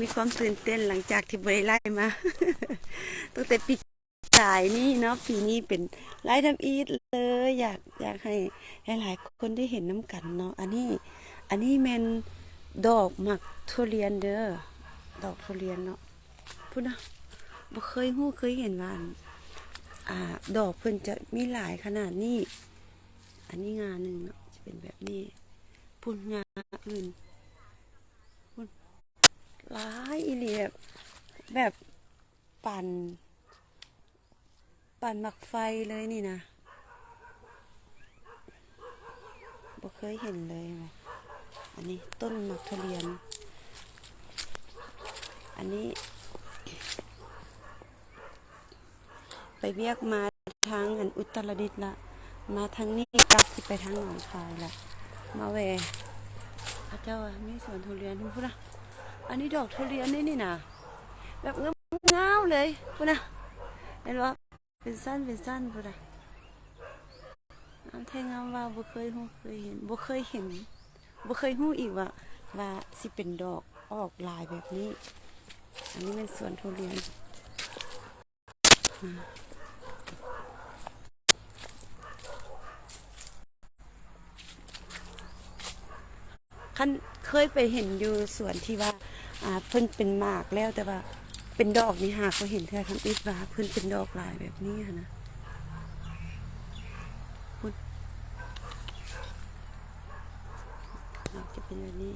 มีความตื่นเต้นหลังจากที่บริไล่มาตั้งแต่ปีกายนี่เนาะปีนี้เป็นไล่ทำอีทเลย อยากอยากให้หลายๆคนได้เห็นน้ำกันเนาะอันนี้ อันนี้แมนดอกหมักทุเรียนเด้อดอกทุเรียนเนาะพูดนะบ่เคยหู้เคยเห็นว่าอ่า ดอกเพิ่นจะมีหลายขนาดนี้ อันนี้งานหนึ่งเนาะจะเป็นแบบนี้พุ่นงานอื่น ร้ายอีเลียบแบบปั่น ปั่นหมักไฟเลยนี่นะบ่เคยเห็นเลยว่ะอันนี้ต้นหมักทุเรียน อันนี้ ไปเวียกมาทางอันอุตรดิตถ์ละ มาทางนี้กลับสิไปทางหนองคายละ มาแวพระเจ้าอะมีสวนทุเรียนพูดนะ อันนี้ดอกทุเรียนนี่นี่นะแบบเงาเงาเลยพูนะเห็นว่าเป็นสั้นเป็นสั้นพูนะน้ำแทงงามว่าบ่เคยหูเคยเห็นบ่เคยเห็นบ่เคยหูอีกว่าว่าสิเป็นดอกออกลายแบบนี้ อันนี้เป็นสวนทุเรียนันเคยไปเห็นอยู่สวนที่ว่าอ่าเพิ่นเป็นหมากแล้วแต่ว่าเป็นดอกนี่หากเขาเห็นเธอทำอิดว่าเพิ่นเป็นดอกลายแบบนี้นะคุณดอกจะเป็นแบบนี้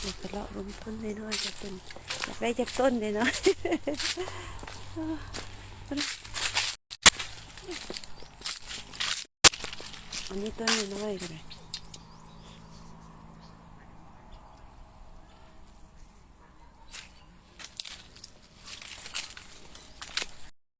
เดี๋ยวไปเลาะบนต้นน้อยๆจะเป็นอยากได้จากต้นเลยเนาะอันนี้ต้นน้อยๆก็ได้